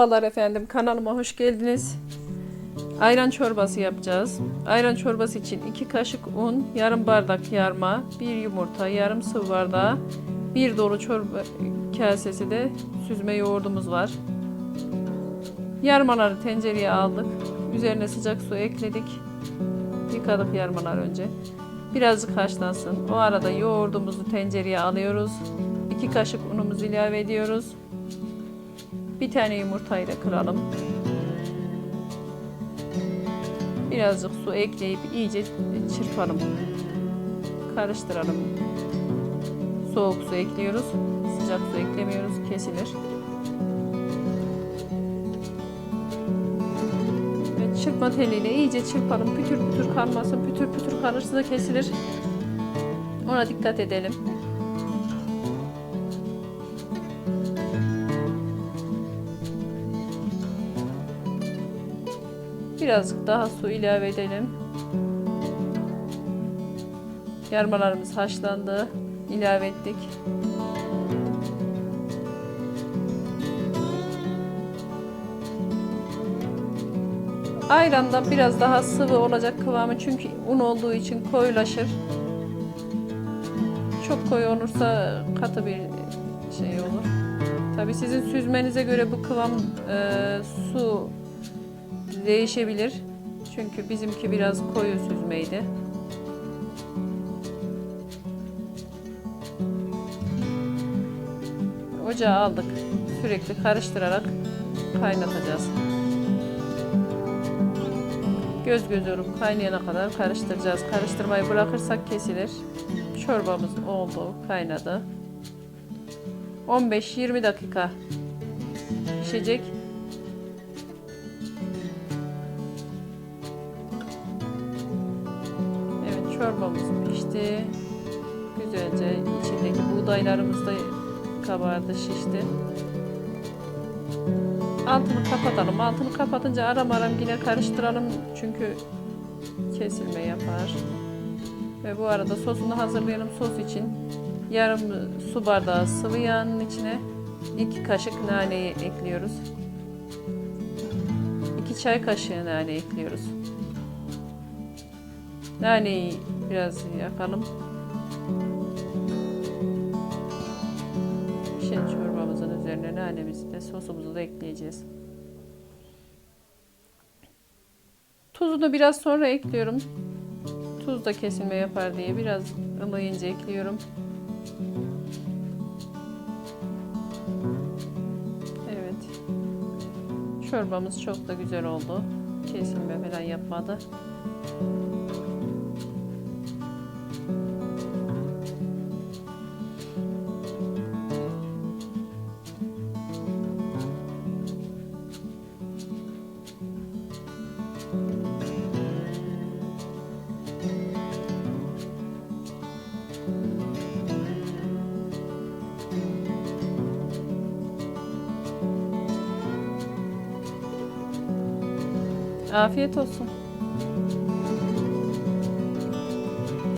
Merhabalar efendim kanalıma hoş geldiniz. Ayran çorbası yapacağız. Ayran çorbası için 2 kaşık un, yarım bardak yarma, 1 yumurta, yarım sıvı bardağı, 1 dolu çorba kasesi de süzme yoğurdumuz var. Yarmaları tencereye aldık. Üzerine sıcak su ekledik. Yıkadık yarmalar önce. Birazcık haşlansın. O arada yoğurdumuzu tencereye alıyoruz. 2 kaşık unumuzu ilave ediyoruz. Bir tane yumurtayı da kıralım. Birazcık su ekleyip iyice çırpalım. Karıştıralım. Soğuk su ekliyoruz. Sıcak su eklemiyoruz. Kesilir. Ve çırpma teliyle iyice çırpalım. Pütür pütür kalmasın. Pütür pütür kalırsa da kesilir. Ona dikkat edelim. Birazcık daha su ilave edelim. Yarmalarımız haşlandı. İlave ettik. Ayrandan biraz daha sıvı olacak kıvamı çünkü un olduğu için koyulaşır. Çok koyu olursa katı bir şey olur. Tabi sizin süzmenize göre bu kıvam e, su değişebilir. Çünkü bizimki biraz koyu süzmeydi. Ocağa aldık. Sürekli karıştırarak kaynatacağız. Göz göz olup kaynayana kadar karıştıracağız. Karıştırmayı bırakırsak kesilir. Çorbamız oldu, kaynadı. 15-20 dakika pişecek. Pişti. Güzelce içindeki buğdaylarımız da kabardı, şişti. Altını kapatalım. Altını kapatınca aram aram yine karıştıralım. Çünkü kesilme yapar. Ve bu arada sosunu hazırlayalım. Sos için yarım su bardağı sıvı yağın içine 2 kaşık naneyi ekliyoruz. 2 çay kaşığı nane ekliyoruz. Naneyi biraz yakalım. Pişen çorbamızın üzerine nanemizi de sosumuzu da ekleyeceğiz. Tuzunu biraz sonra ekliyorum. Tuz da kesilme yapar diye biraz ılıyınca ekliyorum. Evet. Çorbamız çok da güzel oldu. Kesilme falan yapmadı. Afiyet olsun.